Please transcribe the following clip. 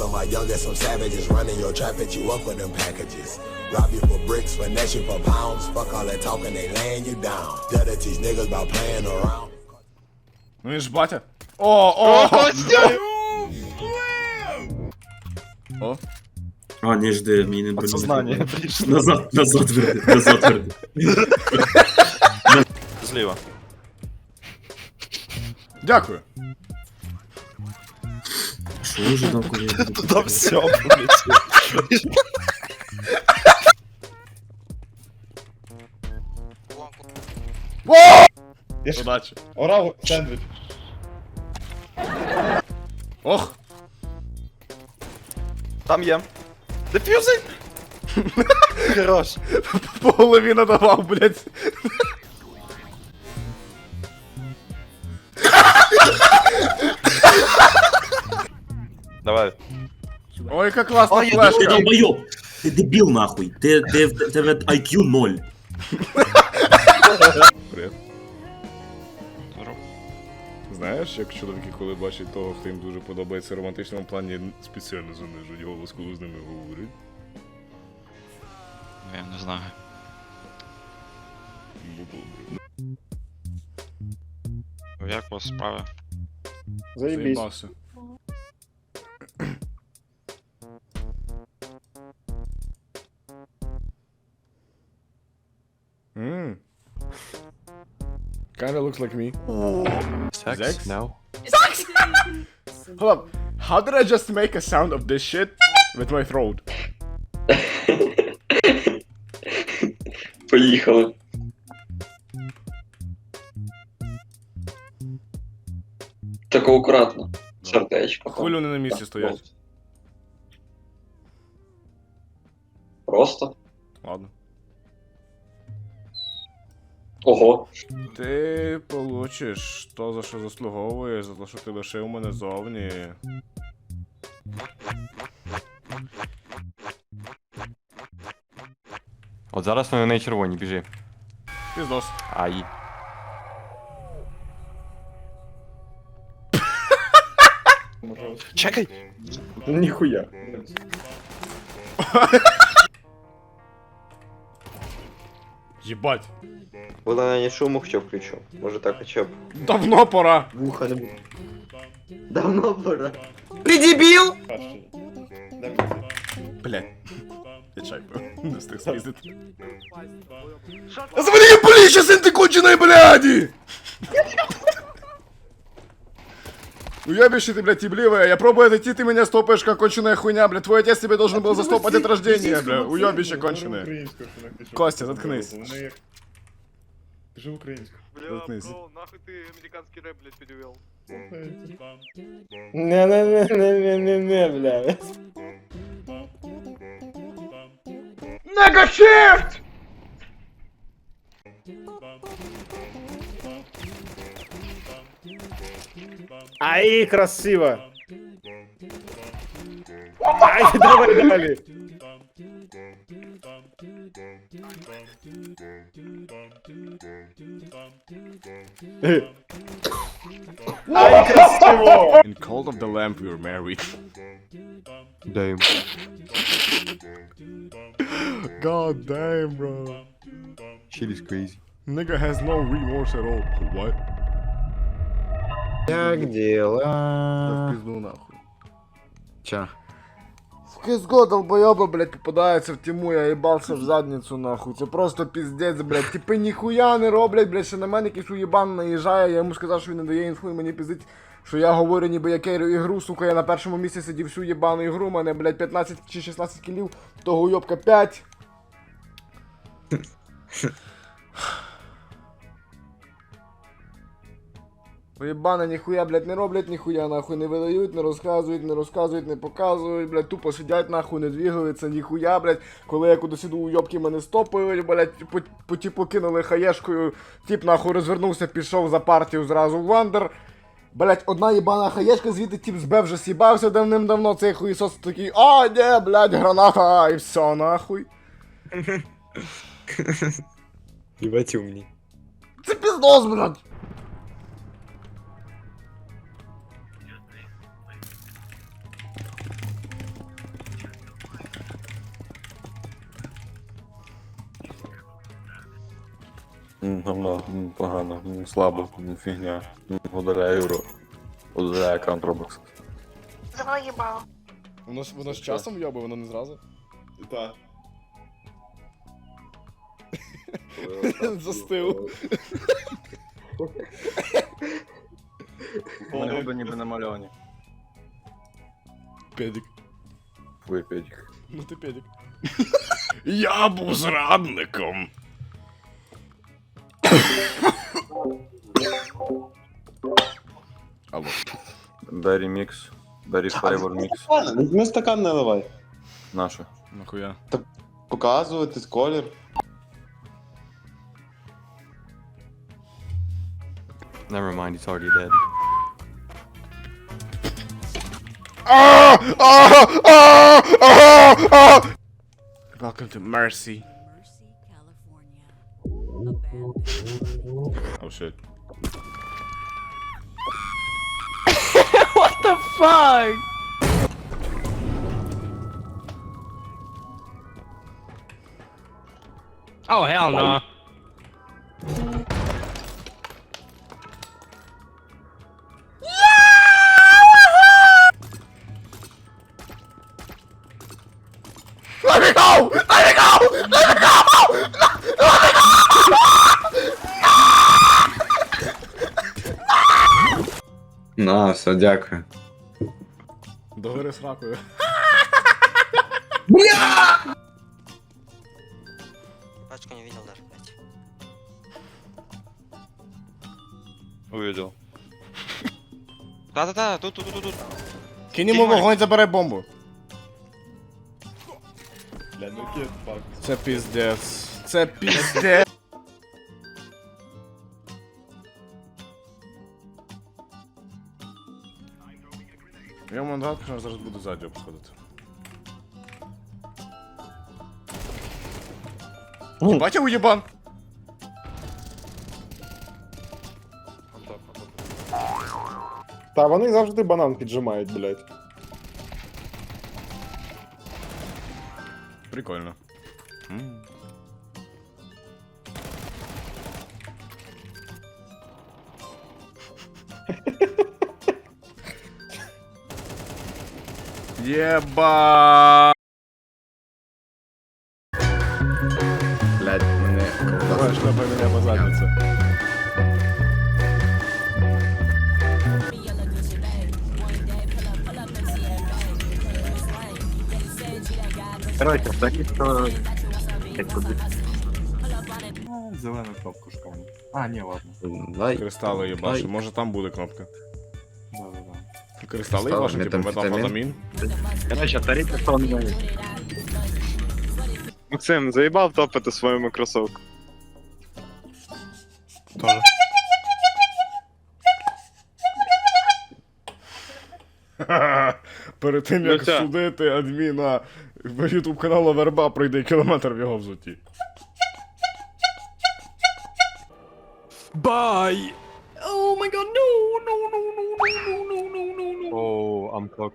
All of my youngest, some savages running your trap at you up for them packages. Rob you for bricks, finesse you for pounds. Fuck all that talking, they laying you down. That'll teach niggas about playing around. Ну він ж батя. О, о! О, А, не жди, мені не бронювати. Сознание пришло. Назад, назад верни, назад верни. Зліва. дякую. Там коли? Туда все полетело. Я ж Удачі. орав сендвіч. Ох, Там є. Дефюзик! Хорош. по голові надавав, блядь. Давай. Ой, яка класна Ти флешка. долбойоб! Ти дебіл нахуй! Ти, ти, в тебе IQ 0. Привіт. Знаєш, як чоловіки, коли бачать того, хто їм дуже подобається в романтичному плані, спеціально занижують голос, коли з ними говорять. Я не знаю. Ну, добре. Як у вас справи? Заєбісь. Заїбався. Kinda looks like me. Секс? Секс? No. Hold up. How did I just make a sound of this shit with my throat? Поїхали. Тако акуратно. Сердечко. там. Хулю не на місці Так, стоять. Просто. Ого. Ти получиш то, за що заслуговуєш, за те, що ти лишив мене зовні. От зараз вони на червоні, біжи. Піздос. Ай. Чекай! Ніхуя. Єбать. Вона не шуму що включу. Може так хоча б. Давно пора. Вуха не буде. Давно пора. Краще. Дай мені це. Блять. Я чай пив. Не встиг спіздити. Звони поліція, син ти конченої бляді! Уебище ты, блядь, ебливая. Я пробую отойти, ты меня стопаешь, как конченая хуйня, блядь. Твой отец тебе должен был застопать от рождения, бля. Уебище конченое. Костя, заткнись. Як- Кажи українською. Заткнись. нахуй ты американский рэп, блядь, перевел? Не-не-не-не-не-не, бля. Ай, красиво. Ай, давай далі. Ай, красиво. In Cult of the Lamp we were married. Дай. God damn, bro. Shit is crazy. Nigga has no remorse at all. What? Як діла? Пизду нахуй. Ча. Кизго долбоеба, блядь, попадается в тьму, я їбався в задницю, нахуй. Це просто піздець, блядь. Типи ніхуя не роблять, блядь, що на мене якийсь уєбан наїжджає, я йому сказав, що він не дає інфу, і мені пиздить, що я говорю, ніби я керю ігру, сука, я на першому місці сидів всю їбану ігру, мене, блядь, 15 чи 16 кілів, того уйобка 5. Уєбана, ніхуя, блядь, не роблять, ніхуя, нахуй, не видають, не розказують, не розказують, не показують, блядь, тупо сидять, нахуй, не двігаються, ніхуя, блядь. Коли я кудись іду, уйобки мене стопають, блядь, по, по типу кинули хаєшкою, тип нахуй розвернувся, пішов за партію зразу в вандер. Блять, одна їбана хаєшка, звідти тип з Б вже сібався давним-давно, цей хуїсос такий, а, не, блядь, граната, і все, нахуй. Єбать умні. Це піздос, блядь. Говно, м, погано, слабо, фігня. М, Удаляю євро. Удаляю аккаунт Roblox. Завал ебало. Воно ж воно з часом йоби, воно не зразу. Так. Застив. Губи ніби намальовані. Педик. Твій педик. Ну ти педик. Я був зрадником. Алло. Берry мікс. Берry флейвор мікс. Візьми стакан наливай. Наше. Нахуя? Показувати колір. Never mind, he's already dead. Welcome to Mercy. Oh shit. What the fuck? Oh hell no. Все, дякую. Догори з ракою. Пачку не видел даже, блядь. Увидел. Да-да-да, тут, тут, тут, тут. Кинь йому вогонь, забирай бомбу. Бля, ну кіт, фак. Це піздець. Це піздець. Я мандат, що зараз буду ззаді обходити. Бачив уєбан? Та вони завжди банан піджимають, блядь. Прикольно. М. Єба. Блять, мене колбасить. мене по задницю. Короче, взагалі, що... Як куди? Ну, зелену кнопку шкану. А, не ладно. Дай. Кристали їбаши, може там буде кнопка. Да, да, да. Кристали, їбаши, типу метамфетамін. Короче, тариф, що он говорит. Максим, заїбав топити свою мікросовку. Тоже. Перед тим як Ну, судити адміна ютуб каналу Верба пройде кілометр в його взуті. Bye! antrag